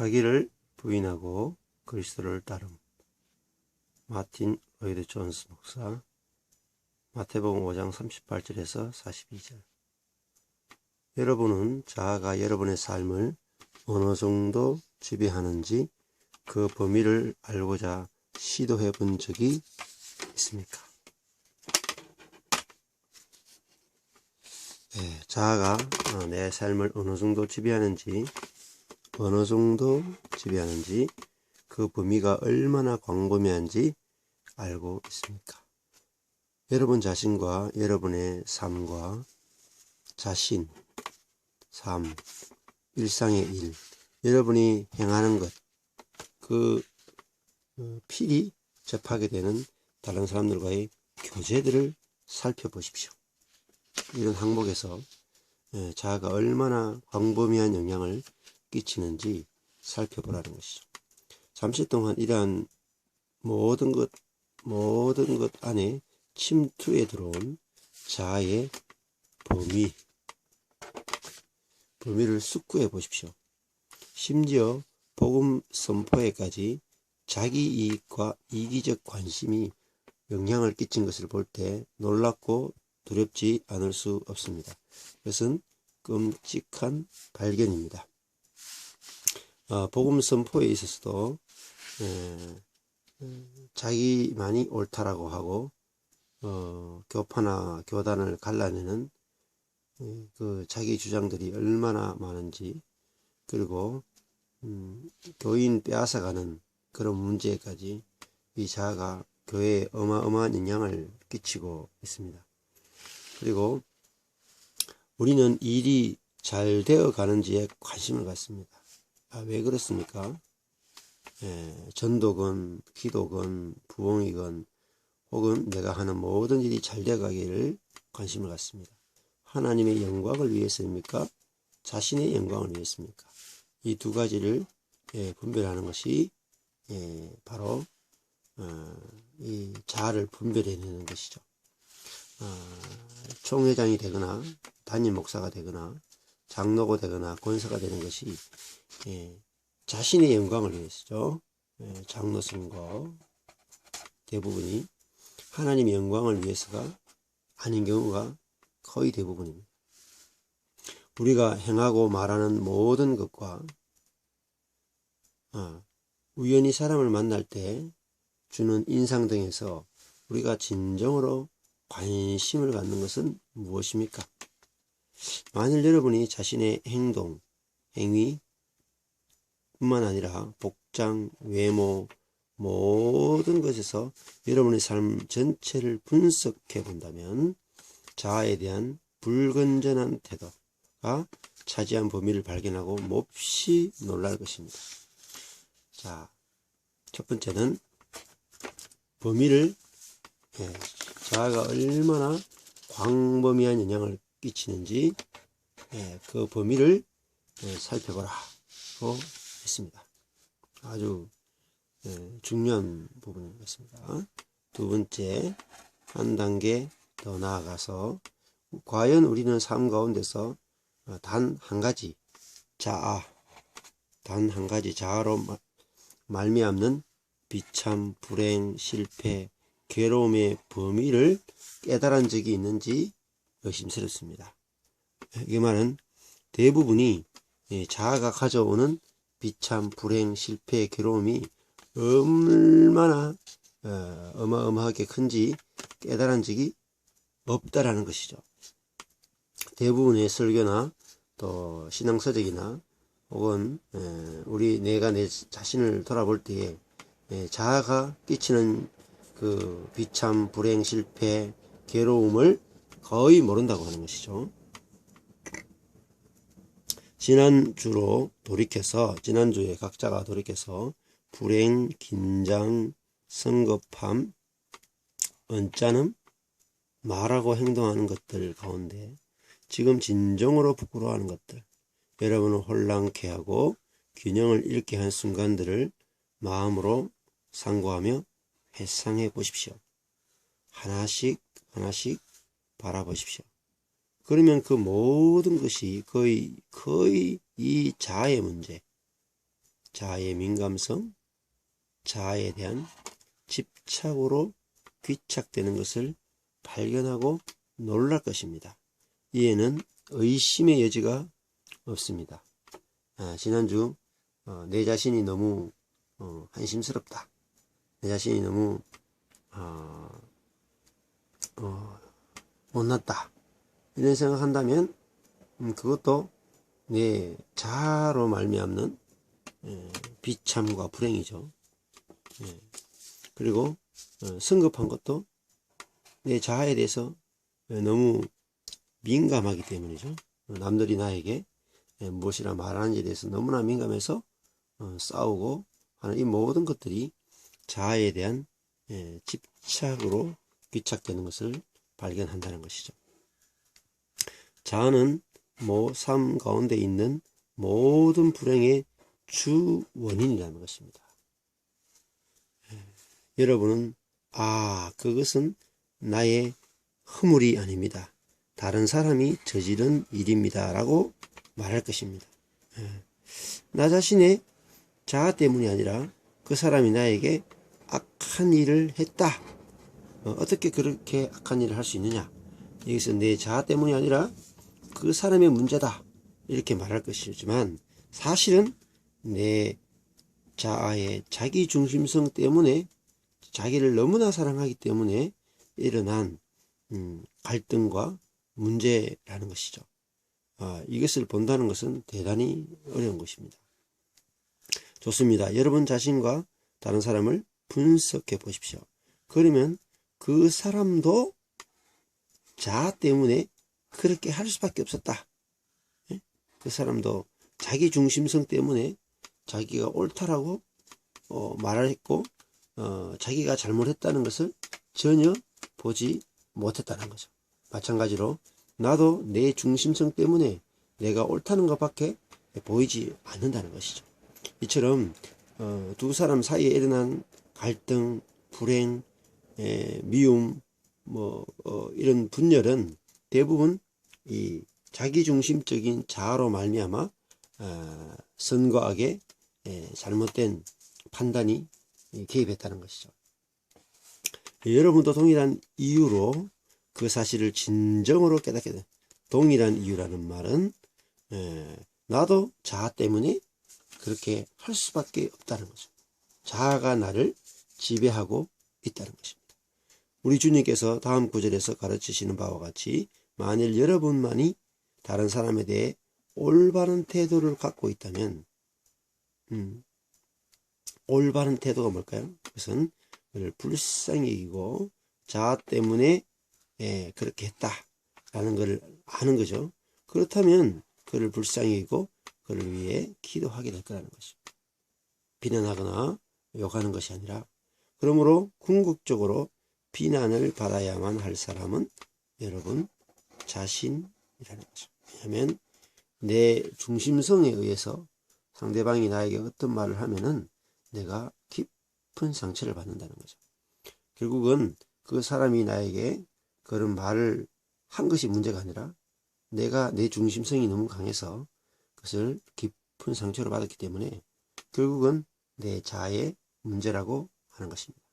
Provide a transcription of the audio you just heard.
자기를 부인하고 그리스도를 따름. 마틴 로이드 존스 목사 마태복음 5장 38절에서 42절 여러분은 자아가 여러분의 삶을 어느 정도 지배하는지 그 범위를 알고자 시도해 본 적이 있습니까? 네, 자아가 어, 내 삶을 어느 정도 지배하는지 어느 정도 지배하는지 그 범위가 얼마나 광범위한지 알고 있습니까? 여러분 자신과 여러분의 삶과 자신, 삶, 일상의 일, 여러분이 행하는 것, 그 어, 필히 접하게 되는 다른 사람들과의 교제들을 살펴보십시오. 이런 항목에서 예, 자아가 얼마나 광범위한 영향을 끼치는지 살펴보라는 것이죠. 잠시 동안 이러한 모든 것, 모든 것 안에 침투에 들어온 자아의 범위, 범위를 숙고해 보십시오. 심지어 복음 선포에까지 자기 이익과 이기적 관심이 영향을 끼친 것을 볼 때 놀랍고 두렵지 않을 수 없습니다. 그것은 끔찍한 발견입니다. 어, 복음 선포에 있어서도 에, 자기만이 옳다라고 하고 어, 교파나 교단을 갈라내는 에, 그 자기 주장들이 얼마나 많은지 그리고 음, 교인 빼앗아가는 그런 문제까지 이 자아가 교회에 어마어마한 영향을 끼치고 있습니다. 그리고 우리는 일이 잘 되어 가는지에 관심을 갖습니다. 아, 왜 그렇습니까? 예, 전도건, 기도건, 부흥이건, 혹은 내가 하는 모든 일이 잘 되어가기를 관심을 갖습니다. 하나님의 영광을 위해서입니까? 자신의 영광을 위해서입니까? 이 두 가지를 예, 분별하는 것이 예, 바로 어, 이 자아를 분별해내는 것이죠. 어, 총회장이 되거나 담임 목사가 되거나 장로가 되거나 권사가 되는 것이 예, 자신의 영광을 위해서죠. 예, 장로 선거 대부분이 하나님의 영광을 위해서가 아닌 경우가 거의 대부분입니다. 우리가 행하고 말하는 모든 것과 아, 우연히 사람을 만날 때 주는 인상 등에서 우리가 진정으로 관심을 갖는 것은 무엇입니까? 만일 여러분이 자신의 행동, 행위, 뿐만 아니라 복장, 외모, 모든 것에서 여러분의 삶 전체를 분석해 본다면 자아에 대한 불건전한 태도가 차지한 범위를 발견하고 몹시 놀랄 것입니다. 자, 첫 번째는 범위를 예, 자아가 얼마나 광범위한 영향을 끼치는지 예, 그 범위를 예, 살펴보라고 했습니다. 아주 예, 중요한 같습니다. 두 번째, 한 단계 더 나아가서 과연 우리는 삶 가운데서 단 한 가지 자아, 단 한 가지 자아로 말미암는 비참, 불행, 실패, 괴로움의 범위를 깨달은 적이 있는지 의심스럽습니다. 이 말은 대부분이 자아가 가져오는 비참, 불행, 실패, 괴로움이 얼마나 어, 어마어마하게 큰지 깨달은 적이 없다라는 것이죠. 대부분의 설교나 또 신앙서적이나 혹은 우리 내가 내 자신을 돌아볼 때에 자아가 끼치는 그 비참, 불행, 실패, 괴로움을 거의 모른다고 하는 것이죠. 지난주로 돌이켜서, 지난주에 각자가 돌이켜서 불행, 긴장, 성급함, 언짢음, 말하고 행동하는 것들 가운데 지금 진정으로 부끄러워하는 것들, 여러분을 혼란케 하고 균형을 잃게 한 순간들을 마음으로 상고하며 회상해 보십시오. 하나씩 하나씩 바라보십시오. 그러면 그 모든 것이 거의 거의 이 자아의 문제, 자아의 민감성, 자아에 대한 집착으로 귀착되는 것을 발견하고 놀랄 것입니다. 이에는 의심의 여지가 없습니다. 아, 지난주 어, 내 자신이 너무 어, 한심스럽다. 내 자신이 너무 어, 어, 못났다. 이런 생각한다면 음, 그것도 내 자아로 말미암는 예, 비참과 불행이죠. 예. 그리고 어, 성급한 것도 내 자아에 대해서 예, 너무 민감하기 때문이죠. 어, 남들이 나에게 예, 무엇이라 말하는지에 대해서 너무나 민감해서 어, 싸우고 하는 이 모든 것들이 자아에 대한 예, 집착으로 귀착되는 것을 발견한다는 것이죠. 자아는 뭐삶 가운데 있는 모든 불행의 주 원인이라는 것입니다. 예, 여러분은 아 그것은 나의 허물이 아닙니다. 다른 사람이 저지른 일입니다. 라고 말할 것입니다. 예, 나 자신의 자아 때문이 아니라 그 사람이 나에게 악한 일을 했다. 어, 어떻게 그렇게 악한 일을 할 수 있느냐? 여기서 내 자아 때문이 아니라 그 사람의 문제다. 이렇게 말할 것이지만 사실은 내 자아의 자기 중심성 때문에 자기를 너무나 사랑하기 때문에 일어난 음, 갈등과 문제라는 것이죠. 아, 이것을 본다는 것은 대단히 어려운 것입니다. 좋습니다. 여러분 자신과 다른 사람을 분석해 보십시오. 그러면 그 사람도 자아 때문에 그렇게 할 수밖에 없었다. 예? 그 사람도 자기 중심성 때문에 자기가 옳다라고 어, 말을 했고 어, 자기가 잘못했다는 것을 전혀 보지 못했다는 거죠. 마찬가지로 나도 내 중심성 때문에 내가 옳다는 것밖에 보이지 않는다는 것이죠. 이처럼 어, 두 사람 사이에 일어난 갈등, 불행, 에, 미움, 뭐 어, 이런 분열은 대부분 이 자기중심적인 자아로 말미암아 어, 선과 악의 에, 잘못된 판단이 개입했다는 것이죠. 여러분도 동일한 이유로 그 사실을 진정으로 깨닫게 된 동일한 이유라는 말은 에, 나도 자아 때문에 그렇게 할 수밖에 없다는 거죠. 자아가 나를 지배하고 있다는 것입니다. 우리 주님께서 다음 구절에서 가르치시는 바와 같이 만일 여러분만이 다른 사람에 대해 올바른 태도를 갖고 있다면 음, 올바른 태도가 뭘까요? 그것은 그를 불쌍히 여기고 자아 때문에 예, 그렇게 했다 라는 것을 아는 거죠. 그렇다면 그를 불쌍히 여기고 그를 위해 기도하게 될 거라는 것이죠. 비난하거나 욕하는 것이 아니라 그러므로 궁극적으로 비난을 받아야만 할 사람은 여러분 자신이라는 거죠. 왜냐하면 내 중심성에 의해서 상대방이 나에게 어떤 말을 하면은 내가 깊은 상처를 받는다는 거죠. 결국은 그 사람이 나에게 그런 말을 한 것이 문제가 아니라 내가 내 중심성이 너무 강해서 그것을 깊은 상처를 받았기 때문에 결국은 내 자아의 문제라고 하는 것입니다.